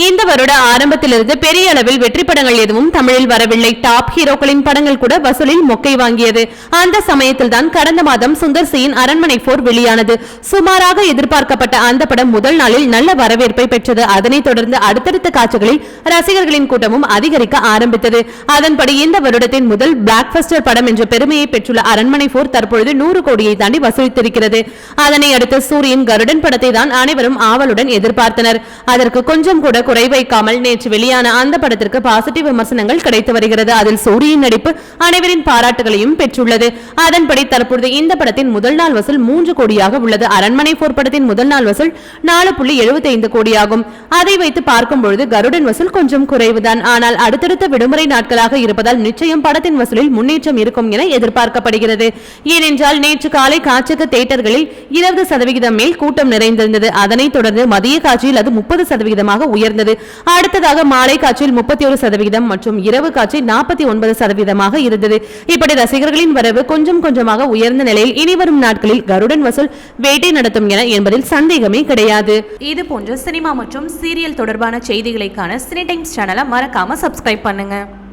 இந்த வருட ஆரம்பத்திலிருந்து பெரிய அளவில் வெற்றி படங்கள் எதுவும் தமிழில் வரவில்லை. டாப் ஹீரோக்களின் படங்கள் கூட வசூலில் மொக்கை வாங்கியது. அந்த சமயத்தில் தான் கடந்த மாதம் சுந்தர் சியின் அரண்மனை போர் வெளியானது. சுமாராக எதிர்பார்க்கப்பட்ட அந்த படம் முதல் நாளில் நல்ல வரவேற்பை பெற்றது. அதனைத் தொடர்ந்து அடுத்தடுத்த காட்சிகளில் ரசிகர்களின் கூட்டமும் அதிகரிக்க ஆரம்பித்தது. அதன்படி இந்த வருடத்தின் முதல் பிளாக் பஸ்டர் படம் என்ற பெருமையை பெற்றுள்ள அரண்மனை போர் தற்பொழுது நூறு கோடியை தாண்டி வசூலித்திருக்கிறது. அதனை அடுத்து சூரியன் கருடன் படத்தை தான் அனைவரும் ஆவலுடன் எதிர்பார்த்தனர். அதற்கு கொஞ்சம் கூட குறை வைக்காமல் நேற்று வெளியான அந்த படத்திற்கு பாசிட்டிவ் விமர்சனங்கள் கிடைத்து வருகிறது. அதில் சூரியின் நடிப்பு அனைவரின் பாராட்டுகளையும் பெற்றுள்ளது. அதன்படி தற்பொழுது இந்த படத்தின் முதல் நாள் வசூல் மூன்று கோடியாக உள்ளது. அரண்மனை போர் படத்தின் முதல் நாள் வசூல் நாலு புள்ளி எழுபத்தி ஐந்து கோடியாகும். அதை வைத்து பார்க்கும் பொழுது கருடன் வசூல் கொஞ்சம் குறைவுதான். ஆனால் அடுத்தடுத்த விடுமுறை நாட்களாக இருப்பதால் நிச்சயம் படத்தின் வசூலில் முன்னேற்றம் இருக்கும் என எதிர்பார்க்கப்படுகிறது. ஏனென்றால் நேற்று காலை காட்சிக்கு தியேட்டர்களில் இருபது சதவிகிதம் மேல் கூட்டம் நிறைந்திருந்தது. அதனைத் தொடர்ந்து மதிய காட்சியில் அது முப்பது சதவிகிதமாக உயர் உயர்ந்தது அடுத்ததாக மாலை காட்சியில் முப்பத்தி ஒரு சதவிகிதம் மற்றும் இரவு காட்சி நாற்பத்தி ஒன்பது சதவீதமாக இருந்தது. இப்படி ரசிகர்களின் வரவு கொஞ்சம் கொஞ்சமாக உயர்ந்த நிலையில் இனி வரும் நாட்களில் கருடன் வசூல் வேட்டை நடத்தும் என என்பதில் சந்தேகமே கிடையாது. இது போன்ற சினிமா மற்றும் சீரியல் தொடர்பான செய்திகளைக்கான சினி டைம்ஸ் சேனலை மறக்காம சப்ஸ்கிரைப் பண்ணுங்க.